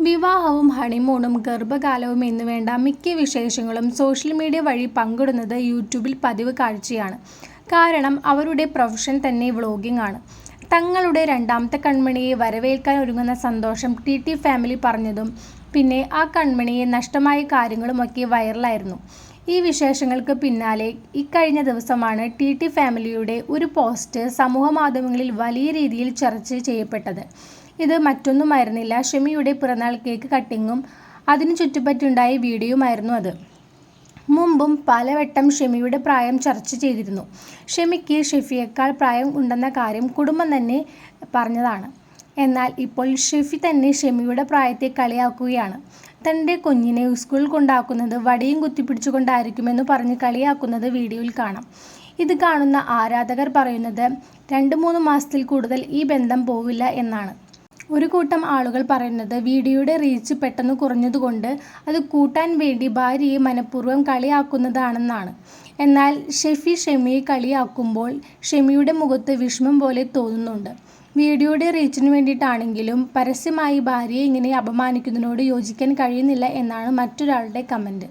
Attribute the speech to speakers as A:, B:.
A: വിവാഹവും ഹണിമൂണും ഗർഭകാലവും എന്നുവേണ്ട മിക്ക വിശേഷങ്ങളും സോഷ്യൽ മീഡിയ വഴി പങ്കിടുന്നത് യൂട്യൂബിൽ പതിവ് കാഴ്ചയാണ്. കാരണം അവരുടെ പ്രൊഫഷൻ തന്നെ വ്ളോഗിംഗ് ആണ്. തങ്ങളുടെ രണ്ടാമത്തെ കൺമണിയെ വരവേൽക്കാൻ ഒരുങ്ങുന്ന സന്തോഷം ടി ടി ഫാമിലി പറഞ്ഞതും പിന്നെ ആ കൺമണിയെ നഷ്ടമായ കാര്യങ്ങളുമൊക്കെ വൈറലായിരുന്നു. ഈ വിശേഷങ്ങൾക്ക് പിന്നാലെ ഇക്കഴിഞ്ഞ ദിവസമാണ് ടി ഫാമിലിയുടെ ഒരു പോസ്റ്റ് സമൂഹമാധ്യമങ്ങളിൽ വലിയ രീതിയിൽ ചർച്ച ചെയ്യപ്പെട്ടത്. ഇത് മറ്റൊന്നുമായിരുന്നില്ല ഷെമിയുടെ പിറന്നാൾ കേക്ക് കട്ടിങ്ങും അതിനു ചുറ്റുപറ്റുണ്ടായ വീഡിയോയുമായിരുന്നു അത്. മുമ്പും പലവട്ടം ഷെമിയുടെ പ്രായം ചർച്ച ചെയ്തിരുന്നു. ഷെമിക്ക് ഷെഫിയേക്കാൾ പ്രായം ഉണ്ടെന്ന കാര്യം കുടുംബം തന്നെ പറഞ്ഞതാണ്. എന്നാൽ ഇപ്പോൾ ഷെഫി തന്നെ ഷെമിയുടെ പ്രായത്തെ കളിയാക്കുകയാണ്. തന്റെ കുഞ്ഞിനെ സ്കൂളിൽ കൊണ്ടാക്കുന്നത് വടിയും കുത്തിപ്പിടിച്ചുകൊണ്ടായിരിക്കുമെന്ന് പറഞ്ഞ് കളിയാക്കുന്നത് വീഡിയോയിൽ കാണാം. ഇത് കാണുന്ന ആരാധകർ പറയുന്നത് രണ്ട് മൂന്ന് മാസത്തിൽ കൂടുതൽ ഈ ബന്ധം പോവില്ല എന്നാണ്. ഒരു കൂട്ടം ആളുകൾ പറയുന്നത് വീഡിയോയുടെ റീച്ച് പെട്ടെന്ന് കുറഞ്ഞതുകൊണ്ട് അത് കൂട്ടാൻ വേണ്ടി ഭാര്യയെ മനഃപൂർവം കളിയാക്കുന്നതാണെന്നാണ്. എന്നാൽ ഷെഫി ഷെമിയെ കളിയാക്കുമ്പോൾ ഷെമിയുടെ മുഖത്ത് വിഷമം പോലെ തോന്നുന്നുണ്ട്. വീഡിയോയുടെ റീച്ചിന് വേണ്ടിയിട്ടാണെങ്കിലും പരസ്യമായി ഭാര്യയെ ഇങ്ങനെ അപമാനിക്കുന്നതിനോട് യോജിക്കാൻ കഴിയുന്നില്ല എന്നാണ് മറ്റൊരാളുടെ കമന്റ്.